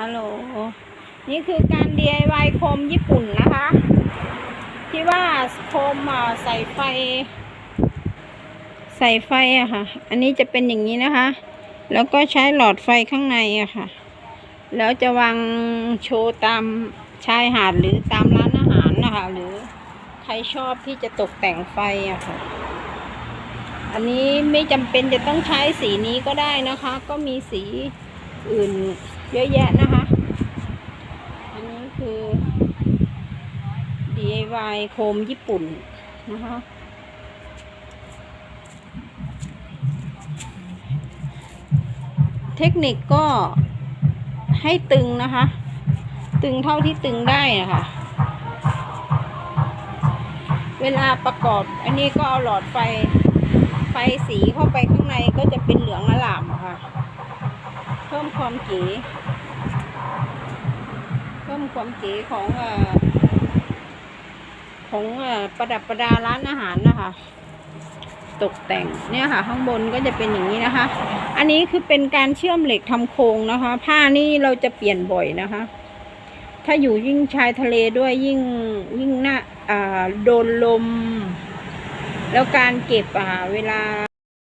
ฮัลโหล นี่คือการ DIY โคมญี่ปุ่นนะคะ ที่ว่าโคมใส่ไฟ ใส่ไฟอะค่ะ อันนี้จะเป็นอย่างนี้นะคะ แล้วก็ใช้หลอดไฟข้างในอะค่ะ แล้วจะวางโชว์ตามชายหาดหรือตามร้านอาหารนะคะ หรือใครชอบที่จะตกแต่งไฟอะค่ะอันนี้ไม่จำเป็นจะต้องใช้สีนี้ก็ได้นะคะ ก็มีสี อื่นเยอะแยะนะคะ อันนี้คือ DIY โคมญี่ปุ่นนะคะ เทคนิคก็ให้ตึงนะคะ ตึงเท่าที่ตึงได้นะคะเวลาประกอบอันนี้ก็เอาหลอดไฟไฟสีเข้าไปข้างในก็จะเป็นเหลืองอลามอะค่ะ เพิ่ม ความเก๋เพิ่มความเก๋ของอของอประดับประดาร้านอาหารนะคะ ตกแต่งเนี่ยค่ะ ข้างบนก็จะเป็นอย่างนี้นะคะ อันนี้คือเป็นการเชื่อมเหล็กทำโครงนะคะ ผ้านี่เราจะเปลี่ยนบ่อยนะคะ ถ้าอยู่ยิ่งชายทะเลด้วยยิ่งยิ่งหน้าอ่าโดนลม แล้วการเก็บเวลา